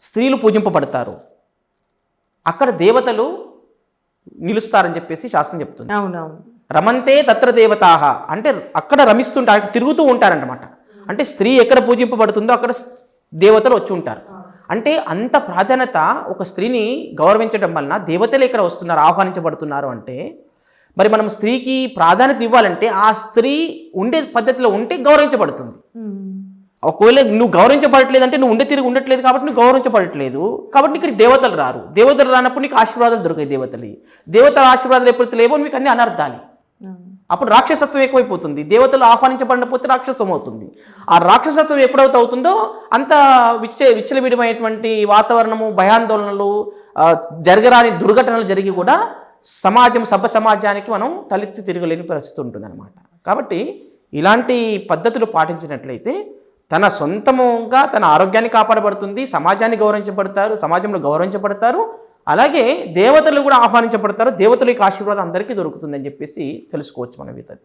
స్త్రీలు పూజింపబడతారు. అక్కడ దేవతలు నిలుస్తారని చెప్పేసి శాస్త్రం చెప్తుంది. అవునవును. రమంతే తత్ర దేవతాహ అంటే అక్కడ రమిస్తుంటారు తిరుగుతూ ఉంటారన్నమాట. అంటే స్త్రీ ఎక్కడ పూజింపబడుతుందో అక్కడ దేవతలు వచ్చి ఉంటారు. అంటే అంత ప్రాధాన్యత ఒక స్త్రీని గౌరవించడం వలన దేవతలు ఇక్కడ వస్తున్నారు ఆహ్వానించబడుతున్నారు అంటే మరి మనం స్త్రీకి ప్రాధాన్యత ఇవ్వాలంటే ఆ స్త్రీ ఉండే పద్ధతిలో ఉంటే గౌరవించబడుతుంది. ఉమ్. ఒకవేళ నువ్వు గౌరవించబడట్లేదు అంటే నువ్వు ఉండే తిరిగి ఉండట్లేదు కాబట్టి నువ్వు గౌరవించబడట్లేదు. కాబట్టి నీకు దేవతలు రారు. దేవతలు రానప్పుడు నీకు ఆశీర్వాదాలు దొరికాయి దేవతలు దేవతల ఆశీర్వాదాలు ఎప్పుడైతే లేవో మీకు అన్ని అనర్థాలి. అవును. అప్పుడు రాక్షసత్వం ఎక్కువైపోతుంది. దేవతలు ఆహ్వానించబడినపోతే రాక్షసత్వం అవుతుంది. ఆ రాక్షసత్వం ఎప్పుడైతే అవుతుందో అంత విచ్చ విచ్చలవిడమైనటువంటి వాతావరణము భయాందోళనలు జరగరాని దుర్ఘటనలు జరిగి కూడా సమాజం సభ సమాజానికి మనం తలెత్తి తిరగలేని పరిస్థితి ఉంటుందన్నమాట. కాబట్టి ఇలాంటి పద్ధతులు పాటించినట్లయితే తన సొంతముగా తన ఆరోగ్యాన్ని కాపాడబడుతుంది సమాజాన్ని గౌరవించబడతారు సమాజంలో గౌరవించబడతారు అలాగే దేవతలు కూడా ఆహ్వానించబడతారు. దేవతల యొక్క ఆశీర్వాదం అందరికీ దొరుకుతుందని చెప్పేసి తెలుసుకోవచ్చు మనం ఇతను